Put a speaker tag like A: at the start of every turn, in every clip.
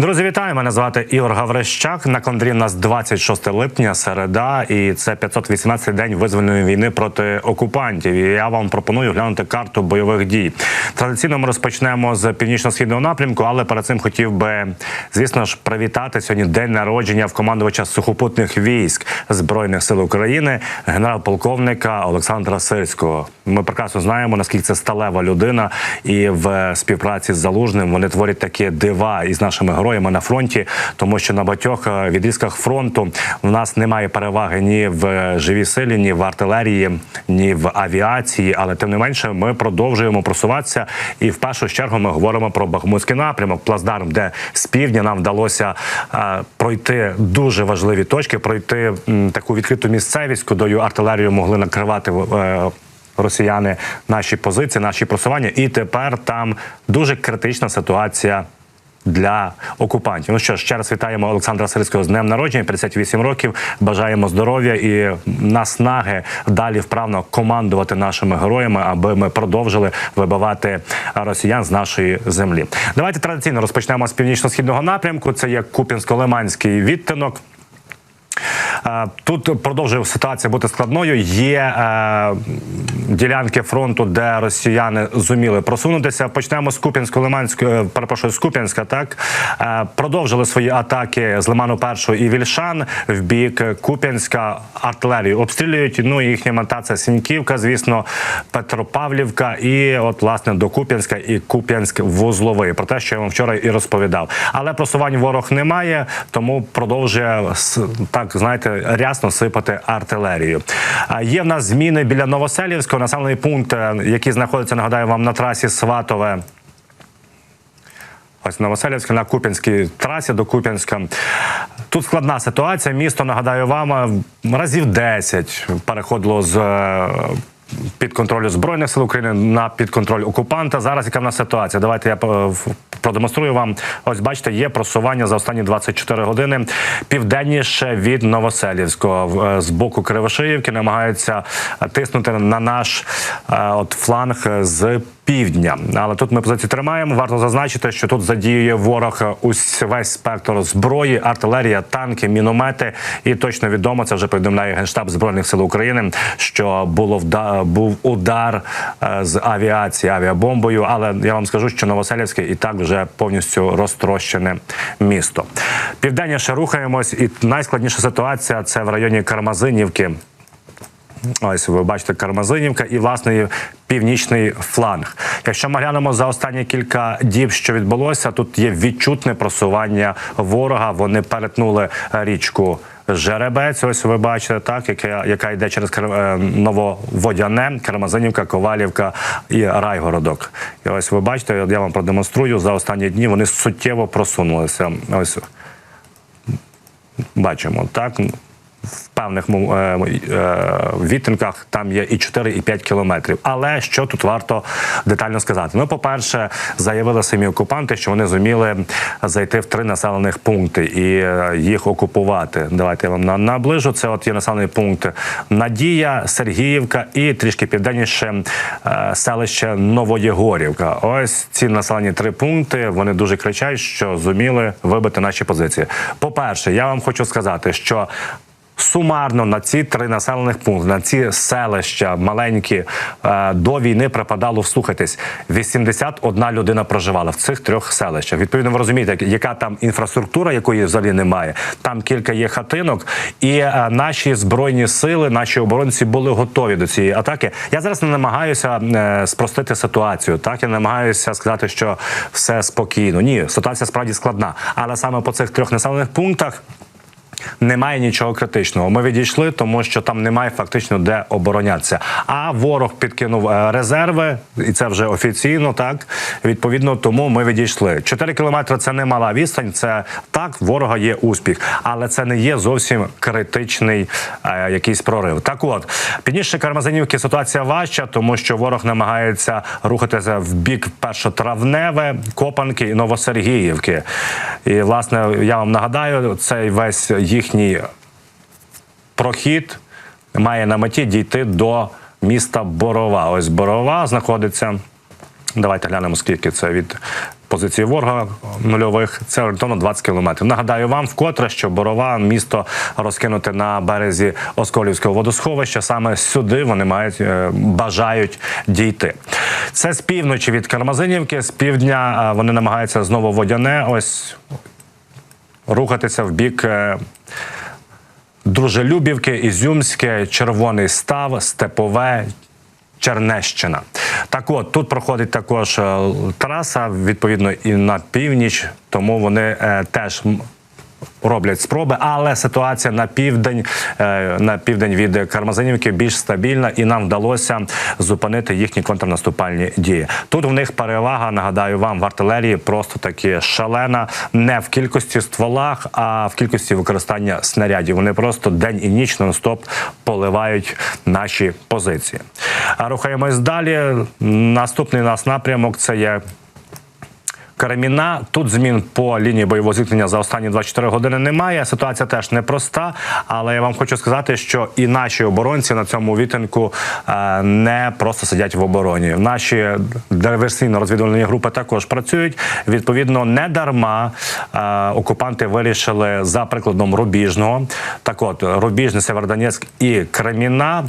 A: Друзі, вітаю! Мене звати Ігор Гаврищак. На календарі у нас 26 липня, середа, і це 518 день визвольної війни проти окупантів. І я вам пропоную глянути карту бойових дій. Традиційно ми розпочнемо з північно-східного напрямку, але перед цим хотів би, звісно ж, привітати сьогодні день народження в командувача сухопутних військ збройних сил України, генерал-полковника Олександра Сирського. Ми прекрасно знаємо наскільки це сталева людина, і в співпраці з залужним вони творять такі дива із нашими героями на фронті, тому що на багатьох е, відрізках фронту в нас немає переваги ні в живій силі, ні в артилерії, ні в авіації. Але тим не менше, ми продовжуємо просуватися. І в першу чергу ми говоримо про Бахмутський напрямок, плацдарм, де з півдня нам вдалося е, пройти дуже важливі точки, пройти таку відкриту місцевість, кудою артилерію могли накривати. е, Росіяни наші позиції, наші просування, і тепер там дуже критична ситуація для окупантів. Ну що ж, ще раз вітаємо Олександра Сирського з днем народження, 58 років. Бажаємо здоров'я і наснаги далі вправно командувати нашими героями, аби ми продовжили вибивати росіян з нашої землі. Давайте традиційно розпочнемо з північно-східного напрямку. Це є Купінсько-Лиманський відтинок. Е, Тут продовжує ситуація бути складною. Є е, ділянки фронту, де росіяни зуміли просунутися. Почнемо з Куп'янсько-Лиманського, е, перепрошую, з Куп'янська. Так продовжили свої атаки з Лиману першого і Вільшан в бік Куп'янська. Артилерію обстрілюють. Ну їхня мета Сіньківка, звісно, Петропавлівка, і от власне до Куп'янська і Куп'янськ вузловий. Про те, що я вам вчора і розповідав. Але просувань ворог немає, тому продовжує так, знаєте, рясно сипати артилерію. Є в нас зміни біля Новоселівського, населений пункт, е, який знаходиться, нагадаю вам, на трасі Сватове. Ось Новоселівська на Куп'янській трасі до Куп'янська. Тут складна ситуація. Місто, нагадаю вам, е, разів 10 переходило з. е, Під контролю збройних сил України на підконтроль окупанта. Зараз яка в нас ситуація? Давайте я продемонструю вам. Ось бачите, є просування за останні 24 години південніше від Новоселівського е, з боку Кривошиївки. Намагаються тиснути на наш е, от фланг з півдня. Але тут ми позиції тримаємо. Варто зазначити, що тут задіює ворог ус весь спектр зброї, артилерія, танки, міномети. І точно відомо це вже повідомляє генштаб збройних сил України, що було вда був удар е, з авіації авіабомбою. Але я вам скажу, що Новоселівське і так вже повністю розтрощене місто. Південніше рухаємось, і найскладніша ситуація це в районі Кармазинівки. Ось ви бачите Кармазинівка і власне північний фланг. Якщо ми глянемо за останні кілька діб, що відбулося, тут є відчутне просування ворога. Вони перетнули річку. Жеребець, ось ви бачите, так яка, яка йде через е, Нововодяне, Кармазинівка, Ковалівка і Райгородок. І ось ви бачите, я вам продемонструю за останні дні. Вони суттєво просунулися. Ось бачимо так. Певних е, е, відтинках там є і 4, і 5 кілометрів. Але що тут варто детально сказати? Ну, по-перше, заявили самі окупанти, що вони зуміли зайти в три населених пункти і е, їх окупувати. Давайте я вам на- наближу. Це от є населений пункт Надія, Сергіївка і трішки південніше селище Новоєгорівка. Ось ці населені три пункти. Вони дуже кричать, що зуміли вибити наші позиції. По-перше, я вам хочу сказати, що Сумарно на ці три населених пункти, на ці селища маленькі е, до війни припадало вслухайтесь. 81 людина проживала в цих трьох селищах. Відповідно, ви розумієте, яка там інфраструктура, якої взагалі немає. Там кілька є хатинок, і е, наші збройні сили, наші оборонці були готові до цієї атаки. Я зараз не намагаюся е, спростити ситуацію. Так я намагаюся сказати, що все спокійно. Ні, ситуація справді складна, але саме по цих трьох населених пунктах. Немає нічого критичного. Ми відійшли, тому що там немає фактично де оборонятися. А ворог підкинув е, резерви, і це вже офіційно. Так відповідно, тому ми відійшли. 4 кілометри це не мала відстань. Це так, ворога є успіх, але це не є зовсім критичний е, якийсь прорив. Так, от пізніше Кармазинівки ситуація важча, тому що ворог намагається рухатися в бік першотравневе, Копанки і Новосергіївки. І власне я вам нагадаю, цей весь їхній прохід має на меті дійти до міста Борова. Ось Борова знаходиться. Давайте глянемо, скільки це від позиції ворога нульових. Це орієнтовно 20 кілометрів. Нагадаю вам вкотре, що Борова місто розкинуте на березі Осколівського водосховища. Саме сюди вони мають е, бажають дійти. Це з півночі від Кармазинівки, з півдня вони намагаються знову водяне. Ось рухатися в бік. е, Дружелюбівки, Ізюмське, Червоний Став, Степове, Чернещина. Так от тут проходить також е, траса, відповідно, і на північ, тому вони е, теж. Роблять спроби, але ситуація на південь е, на південь від Кармазинівки більш стабільна, і нам вдалося зупинити їхні контрнаступальні дії. Тут в них перевага, нагадаю вам, в артилерії просто таки шалена, не в кількості стволах, а в кількості використання снарядів. Вони просто день і ніч нон-стоп поливають наші позиції. Рухаємось далі. Наступний нас напрямок це є Караміна. Тут змін по лінії бойового зіткнення за останні 24 години немає. Ситуація теж непроста, але я вам хочу сказати, що і наші оборонці на цьому вітинку е, не просто сидять в обороні. Наші диверсійно-розвідувальні групи також працюють. Відповідно, не дарма е, окупанти вирішили за прикладом Рубіжного. Так, от Рубіжний, Северодонецьк і Креміна.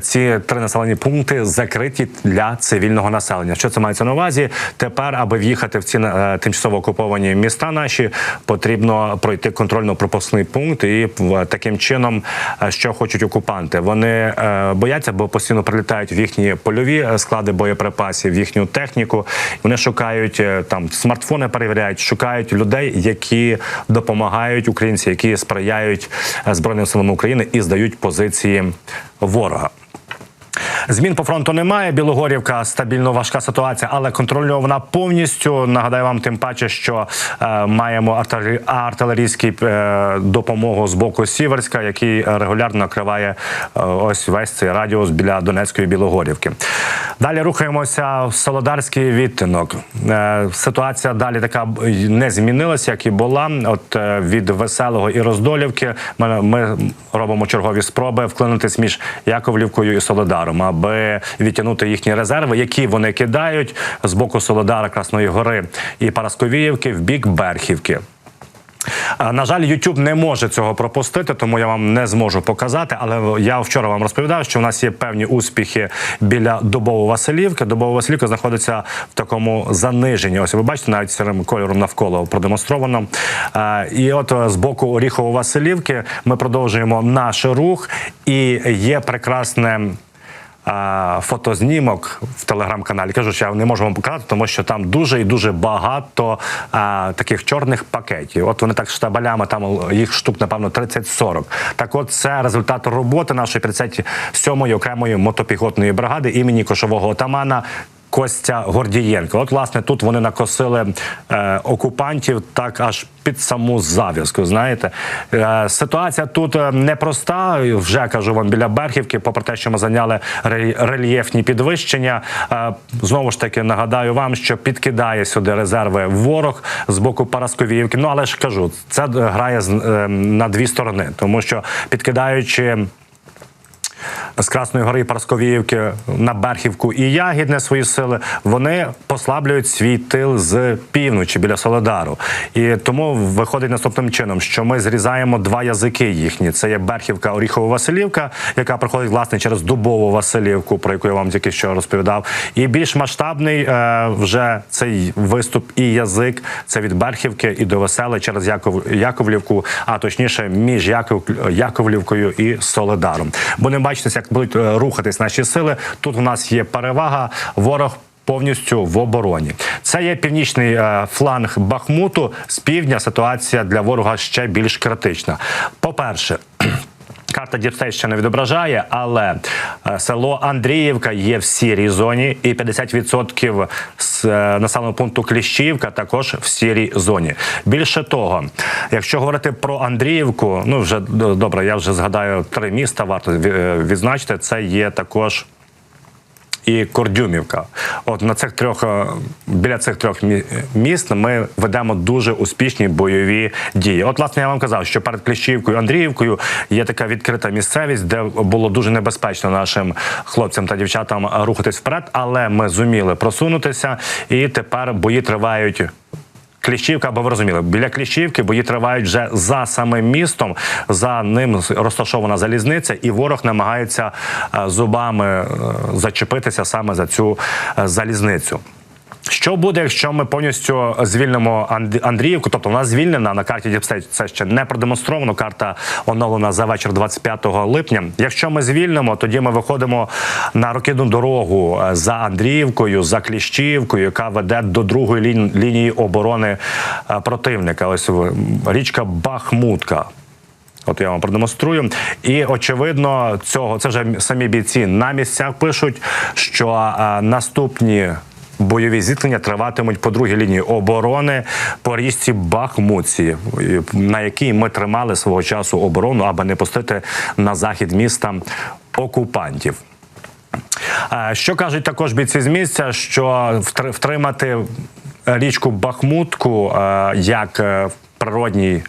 A: Ці три населені пункти закриті для цивільного населення. Що це мається на увазі? Тепер, аби в'їхати в ці тимчасово окуповані міста, наші потрібно пройти контрольно-пропускний пункт, і таким чином, е, що хочуть окупанти, вони е, бояться, бо постійно прилітають в їхні польові е, склади боєприпасів, в їхню техніку. Вони шукають е, там смартфони, перевіряють, шукають людей, які допомагають українці, які сприяють е, збройним силам України і здають позиції ворога. Змін по фронту немає. Білогорівка стабільно важка ситуація, але контрольована повністю. Нагадаю вам, тим паче, що е, маємо артилері- артилерійську е, допомогу з боку Сіверська, який регулярно накриває е, ось весь цей радіус біля Донецької Білогорівки. Далі рухаємося в Солодарський відтинок. Е, ситуація далі така не змінилася, як і була. От е, від веселого і роздолівки ми, ми робимо чергові спроби вклинутись між Яковлівкою і Солодаром, аби відтягнути їхні резерви, які вони кидають з боку Солодара, Красної Гори і Парасковіївки в бік Берхівки. На жаль, YouTube не може цього пропустити, тому я вам не зможу показати. Але я вчора вам розповідав, що в нас є певні успіхи біля Дубово-Василівки. Дубово-Василівка знаходиться в такому заниженні. Ось ви бачите, навіть сірим кольором навколо продемонстровано. І от е, з боку Оріхово-Василівки ми продовжуємо наш рух, і є прекрасне. Фотознімок в телеграм-каналі кажу, що я не можу вам показати, тому що там дуже і дуже багато а, таких чорних пакетів. От вони так штабалями, там їх штук, напевно, 30-40. Так, от це результат роботи нашої 57-ї окремої мотопіхотної бригади імені кошового отамана. Костя Гордієнко. От, власне, тут вони накосили е, окупантів так аж під саму зав'язку. Знаєте, е, ситуація тут е, непроста. Вже кажу вам біля Берхівки, попри те, що ми зайняли ре- рельєфні підвищення. Е, знову ж таки нагадаю вам, що підкидає сюди резерви ворог з боку Парасковіївки. Ну але ж кажу, це грає е, на дві сторони, тому що підкидаючи з Красної гори і Парасковіївки на Берхівку і Ягідне свої сили, вони послаблюють свій тил з півночі біля Солодару. І тому виходить наступним чином, що ми зрізаємо два язики їхні. Це є Берхівка Оріхово-Василівка, яка проходить власне через Дубову Василівку, про яку я вам тільки що розповідав. І більш масштабний е, вже цей виступ і язик це від Берхівки і до Весели через Яков, Яковлівку, а точніше між Яков, Яковлівкою і Соледаром. Бо не бачите, як будуть е, рухатись наші сили. Тут у нас є перевага. Ворог. Повністю в обороні це є північний е, фланг Бахмуту. З півдня ситуація для ворога ще більш критична. По перше. Карта Діпстейт ще не відображає, але е, село Андріївка є в сірій зоні, і 50% з е, населеного пункту Кліщівка також в сірій зоні. Більше того, якщо говорити про Андріївку, ну вже добре, я вже згадаю три міста. Варто е, відзначити. Це є також і Кордюмівка. От на цих трьох е, біля цих трьох мі- міст ми ведемо дуже успішні бойові дії. От, власне, я вам казав, що перед Кліщівкою Андріївкою є така відкрита місцевість, де було дуже небезпечно нашим хлопцям та дівчатам рухатись вперед, але ми зуміли просунутися, і тепер бої тривають. Кліщівка, аби ви розуміли, біля Кліщівки бої тривають вже за самим містом. За ним розташована залізниця, і ворог намагається е, зубами е, зачепитися саме за цю е, залізницю. Що буде, якщо ми повністю звільнимо Анд- Андріївку? Тобто вона звільнена на карті Діпстейт це ще не продемонстровано. Карта оновлена за вечір 25 липня. Якщо ми звільнимо, тоді ми виходимо на рокідну дорогу е, за Андріївкою, за Кліщівкою, яка веде до другої лін- лінії оборони е, противника. Ось річка Бахмутка. От я вам продемонструю. І очевидно, цього це вже самі бійці на місцях пишуть, що е, наступні. Бойові зіткнення триватимуть по другій лінії оборони по річці Бахмутці, на якій ми тримали свого часу оборону, аби не пустити на захід міста окупантів. Що кажуть також бійці з місця, що втр- втримати річку Бахмутку як е, природній.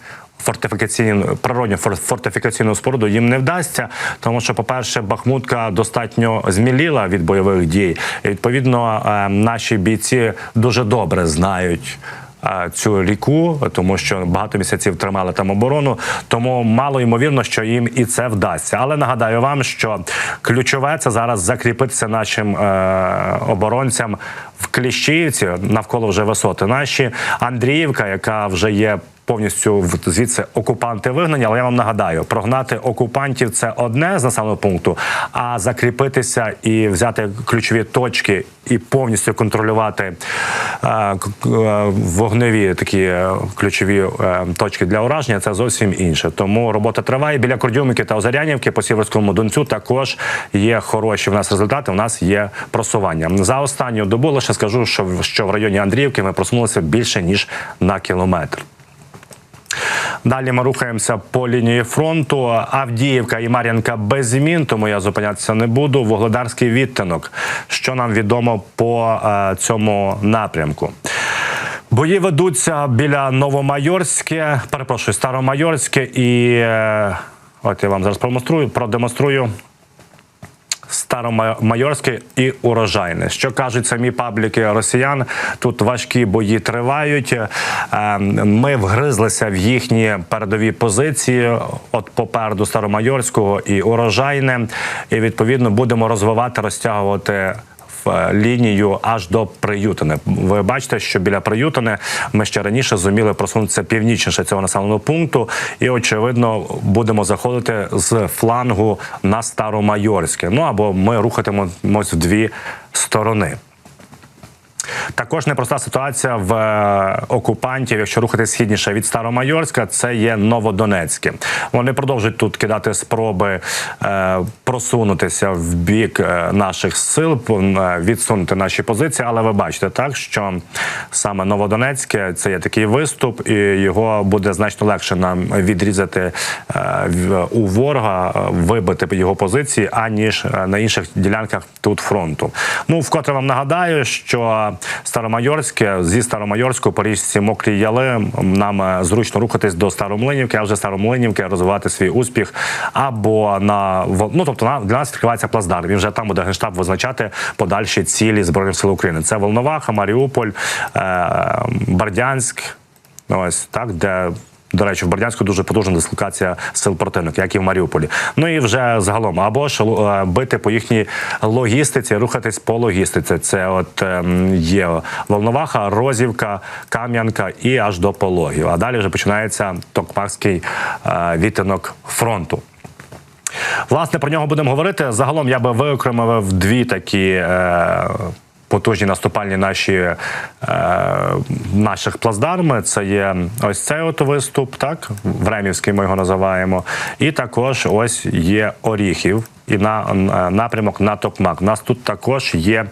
A: Фортифікаційну природню фор- фортифікаційну споруду їм не вдасться, тому що, по-перше, Бахмутка достатньо зміліла від бойових дій. І відповідно, е, наші бійці дуже добре знають е, цю ріку, тому що багато місяців тримали там оборону. Тому мало ймовірно, що їм і це вдасться. Але нагадаю вам, що ключове це зараз закріпитися нашим е, оборонцям в Кліщівці навколо вже висоти. Наші Андріївка, яка вже є. Повністю звідси окупанти вигнані, але я вам нагадаю, прогнати окупантів це одне з населеного пункту, а закріпитися і взяти ключові точки і повністю контролювати е, е, вогневі такі е, ключові е, точки для ураження. Це зовсім інше. Тому робота триває біля Кордюмівки та Озарянівки по Сіверському Донцю. Також є хороші в нас результати. У нас є просування за останню добу. Лише скажу, що що в районі Андріївки ми просунулися більше ніж на кілометр. Далі ми рухаємося по лінії фронту. Авдіївка і Мар'янка без змін, тому я зупинятися не буду. Вугледарський відтинок. Що нам відомо по е, цьому напрямку? Бої ведуться біля Новомайорське, перепрошую, Старомайорське і е, от я вам зараз продемонструю, продемонструю. Старомайорське і урожайне. Що кажуть самі пабліки росіян? Тут важкі бої тривають. Е, Ми вгризлися в їхні передові позиції. От попереду Старомайорського і урожайне. І відповідно будемо розвивати, розтягувати. Е, Лінію аж до Приютини. Ви бачите, що біля Приютини ми ще раніше зуміли просунутися північніше цього населеного пункту, і очевидно будемо заходити з флангу на Старомайорське. Ну або ми рухатимемось в дві сторони. Також непроста ситуація в е, окупантів, якщо рухати східніше від Старомайорська, це є Новодонецьке. Вони продовжують тут кидати спроби е, просунутися в бік е, наших сил, відсунути наші позиції. Але ви бачите так, що саме Новодонецьке це є такий виступ, і його буде значно легше нам відрізати у ворога, вибити його позиції, аніж на інших ділянках тут фронту. Ну вкотре вам нагадаю, що Старомайорське зі Старомайорського по річці Мокрі Яли нам е, зручно рухатись до Старомлинівки, а вже Старомлинівки розвивати свій успіх або на ну тобто для нас відкривається плацдарм. І вже там буде генштаб визначати подальші цілі збройних сил України. Це Волноваха, Маріуполь, е, Бердянськ. Ось так, де. До речі, в Бердянську дуже потужна дислокація сил противника, як і в Маріуполі. Ну і вже загалом, або ж е, бити по їхній логістиці, рухатись по логістиці. Це от ем, є Волноваха, Розівка, Кам'янка і аж до Пологів. А далі вже починається Токмакський е, відтинок фронту. Власне, про нього будемо говорити. Загалом я би виокремив дві такі. Е, Потужні наступальні наші е, наших плацдарми. Це є ось цей от виступ, так Времівський ми його називаємо. І також ось є Оріхів. І на е, напрямок на Токмак. У нас тут також є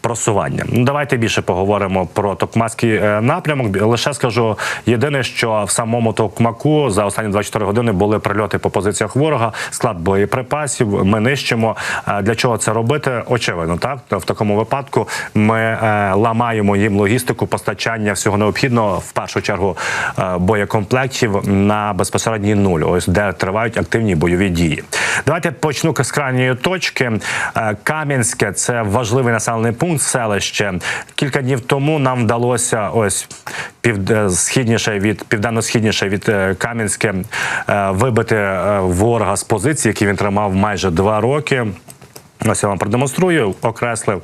A: просування. Ну, давайте більше поговоримо про Токмацький е, напрямок. Лише скажу єдине, що в самому Токмаку за останні 24 години були прильоти по позиціях ворога, склад боєприпасів. Ми нищимо. Для чого це робити? Очевидно, так в такому випадку ми е, ламаємо їм логістику постачання всього необхідного в першу чергу боєкомплектів на безпосередній нуль, ось де тривають активні бойові дії. Давайте почну з крайньої точки. Е, Кам'янське це важливий населений пункт, селище. Кілька днів тому нам вдалося ось пів е, східніше від південно-східніше від е, Кам'янське вибити ворога з позиції, які він тримав майже два роки. Ось я вам продемонструю, окреслив.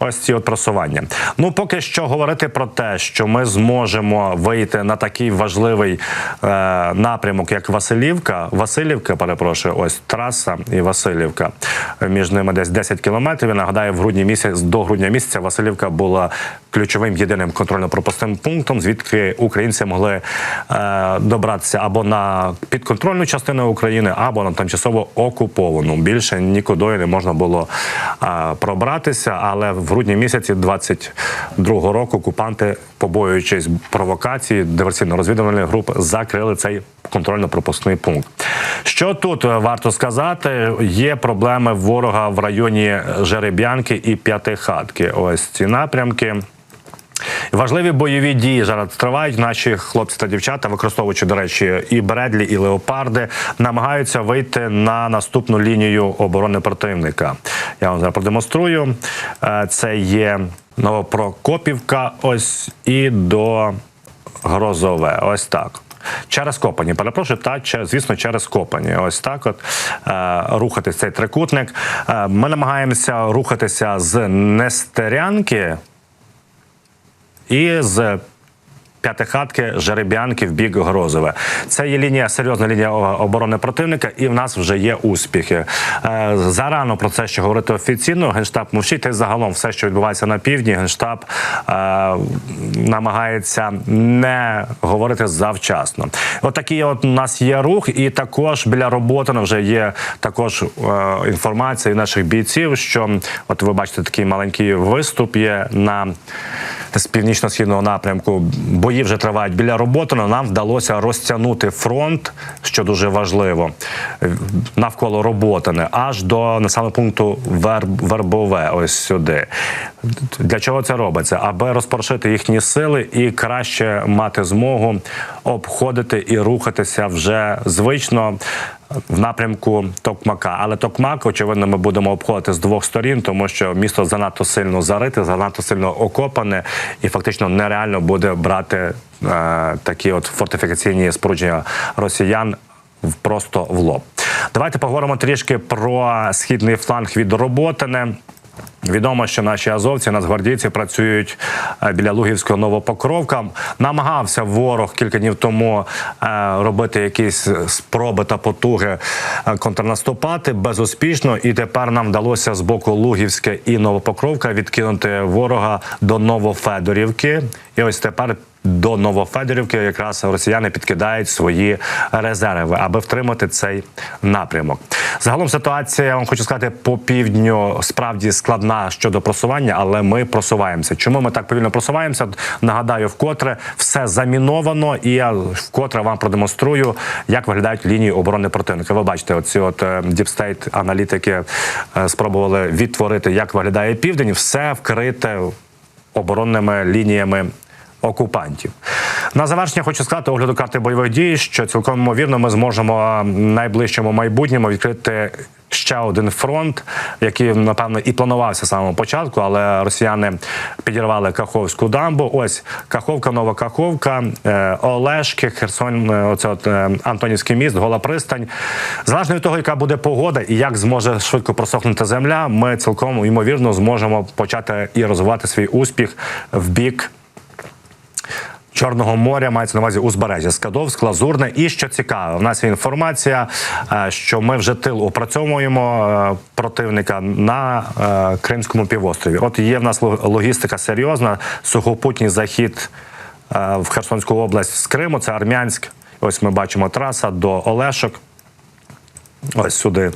A: Ось ці от просування. Ну поки що говорити про те, що ми зможемо вийти на такий важливий е, напрямок, як Василівка. Василівка, перепрошую, ось траса і Василівка. Між ними десь 10 кілометрів. Нагадаю, в грудні місяць до грудня місяця Василівка була ключовим єдиним контрольно-пропускним пунктом, звідки українці могли е, добратися або на підконтрольну частину України, або на тимчасово окуповану. Більше нікуди не можна було е, пробратися. Але в грудні місяці 22-го року окупанти, побоюючись провокації диверсійно-розвідувальних груп, закрили цей контрольно-пропускний пункт. Що тут е, варто сказати? Є проблеми ворога в районі Жереб'янки і П'ятихатки. Ось ці напрямки. Важливі бойові дії зараз тривають. Наші хлопці та дівчата, використовуючи, до речі, і Бредлі, і леопарди, намагаються вийти на наступну лінію оборони противника. Я вам зараз продемонструю. Е, Це є Новопрокопівка, ось і до Грозове. Ось так. Через Копані, перепрошую, та звісно, через Копані. Ось так, от е, рухатись цей трикутник. Е, ми намагаємося рухатися з Нестерянки і з П'ятихатки, Жереб'янки в бік Грозове. Це є лінія, серйозна лінія оборони противника, і в нас вже є успіхи. Е, зарано про це ще говорити офіційно. Генштаб мовчить. Й загалом все, що відбувається на півдні, генштаб е, намагається не говорити завчасно. От такий от у нас є рух, і також біля роботи вже є також е, інформація наших бійців, що от ви бачите такий маленький виступ є на з північно-східного напрямку. Бої вже тривають біля роботи. але Нам вдалося розтягнути фронт, що дуже важливо, навколо роботини, аж до населеного пункту Верб, Вербове. Ось сюди. Для чого це робиться? Аби розпоршити їхні сили і краще мати змогу обходити і рухатися вже звично в напрямку Токмака. Але Токмак, очевидно, ми будемо обходити з двох сторін, тому що місто занадто сильно зарите, занадто сильно окопане, і фактично нереально буде брати е, такі от фортифікаційні спорудження росіян просто в лоб. Давайте поговоримо трішки про східний фланг від Роботине. Відомо, що наші азовці, нацгвардійці працюють е, біля Лугівського Новопокровка. Намагався ворог кілька днів тому е, робити якісь спроби та потуги е, контрнаступати безуспішно. І тепер нам вдалося з боку Лугівське і Новопокровка відкинути ворога до Новофедорівки. І ось тепер. До Новофедорівки якраз росіяни підкидають свої резерви, аби втримати цей напрямок. Загалом ситуація я вам хочу сказати по півдню справді складна щодо просування, але ми просуваємося. Чому ми так повільно просуваємося? Нагадаю, вкотре все заміновано, і я вкотре вам продемонструю, як виглядають лінії оборони противника. Ви бачите, оці от діпстейт аналітики е, спробували відтворити, як виглядає південь. Все вкрите оборонними лініями окупантів. На завершення хочу сказати огляду карти бойових дій, що цілком ймовірно ми зможемо в найближчому майбутньому відкрити ще один фронт, який напевно і планувався з самого початку, але росіяни підірвали Каховську дамбу. Ось Каховка, Нова Каховка, е, Олешки, Херсон, е, оце от е, Антонівський міст, Гола пристань. Залежно від того, яка буде погода і як зможе швидко просохнути земля, ми цілком ймовірно зможемо почати і розвивати свій успіх в бік. Чорного моря мається на увазі узбережжя Скадовськ, Лазурне. І що цікаве, в нас є інформація, е, що ми вже тил опрацьовуємо е, противника на е, Кримському півострові. От є в нас лог- логістика серйозна, сухопутній захід в Херсонську область з Криму. Це Армянськ. Ось ми бачимо траса до Олешок. Ось сюди.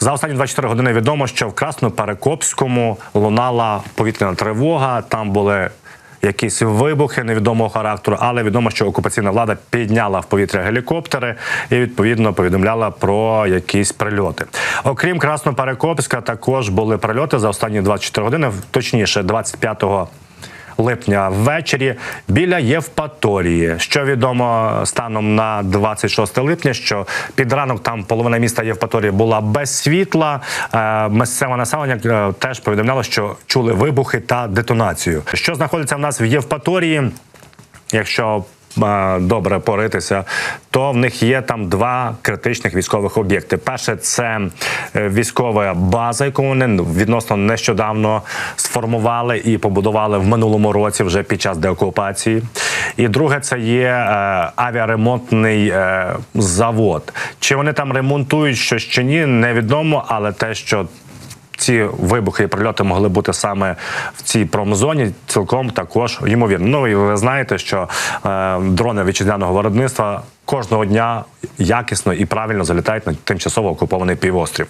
A: За останні 24 години відомо, що в Красноперекопському лунала повітряна тривога. Там були якісь вибухи невідомого характеру, але відомо, що окупаційна влада підняла в повітря гелікоптери і відповідно повідомляла про якісь прильоти. Окрім Красноперекопська, також були прильоти за останні 24 години, точніше, 25 липня ввечері біля Євпаторії. Що відомо станом на 26 липня, що під ранок там половина міста Євпаторії була без світла. Е, Місцеве населення е, теж повідомляло, що чули вибухи та детонацію. Що знаходиться в нас в Євпаторії? Якщо добре поритися, то в них є там два критичних військових об'єкти. Перше це е, військова база, яку вони відносно нещодавно сформували і побудували в минулому році, вже під час деокупації. І друге, це є е, авіаремонтний е, завод. Чи вони там ремонтують щось чи ні, невідомо, але те, що ці вибухи і прильоти могли бути саме в цій промзоні, цілком також ймовірно. Ну і ви знаєте, що е, дрони вітчизняного виробництва кожного дня якісно і правильно залітають на тимчасово окупований півострів.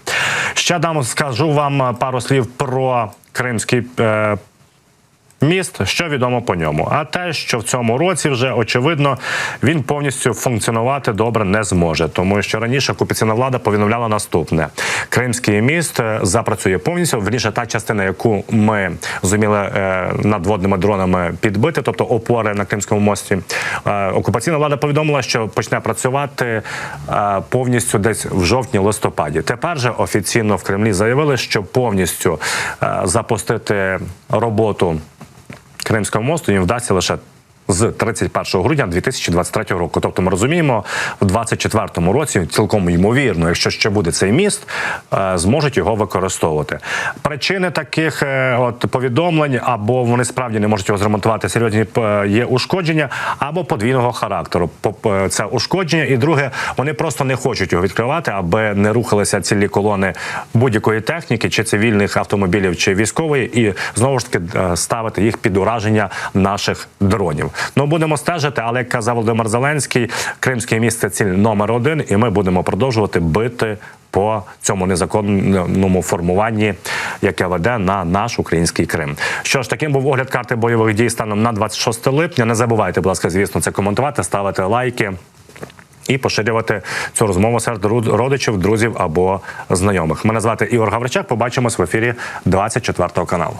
A: Ще дам скажу вам пару слів про кримський. Е, Міст, що відомо по ньому, а те, що в цьому році вже очевидно він повністю функціонувати добре не зможе, тому що раніше окупаційна влада повідомляла наступне: Кримський міст е, запрацює повністю. Верніше та частина, яку ми зуміли е, надводними дронами підбити, тобто опори на Кримському мості. Е, окупаційна влада повідомила, що почне працювати е, повністю десь в жовтні-листопаді. Тепер же офіційно в Кремлі заявили, що повністю е, запустити роботу. Кримського мосту їм вдасться лише з 31 грудня 2023 року. Тобто, ми розуміємо, в 2024 році цілком ймовірно, якщо ще буде цей міст, е, зможуть його використовувати. Причини таких е, от повідомлень або вони справді не можуть його зремонтувати. Серйозні е, є ушкодження, або подвійного характеру. Це ушкодження, і друге, вони просто не хочуть його відкривати, аби не рухалися цілі колони будь-якої техніки, чи цивільних автомобілів, чи військової, і знову ж таки ставити їх під ураження наших дронів. Ну будемо стежити, але як казав Володимир Зеленський, кримське місце ціль номер один, і ми будемо продовжувати бити. По цьому незаконному формуванні, яке веде на наш український Крим. Що ж, таким був огляд карти бойових дій станом на 26 липня. Не забувайте, будь ласка, звісно, це коментувати, ставити лайки і поширювати цю розмову серед родичів, друзів або знайомих. Мене звати Ігор Гавричак. Побачимось в ефірі 24 каналу.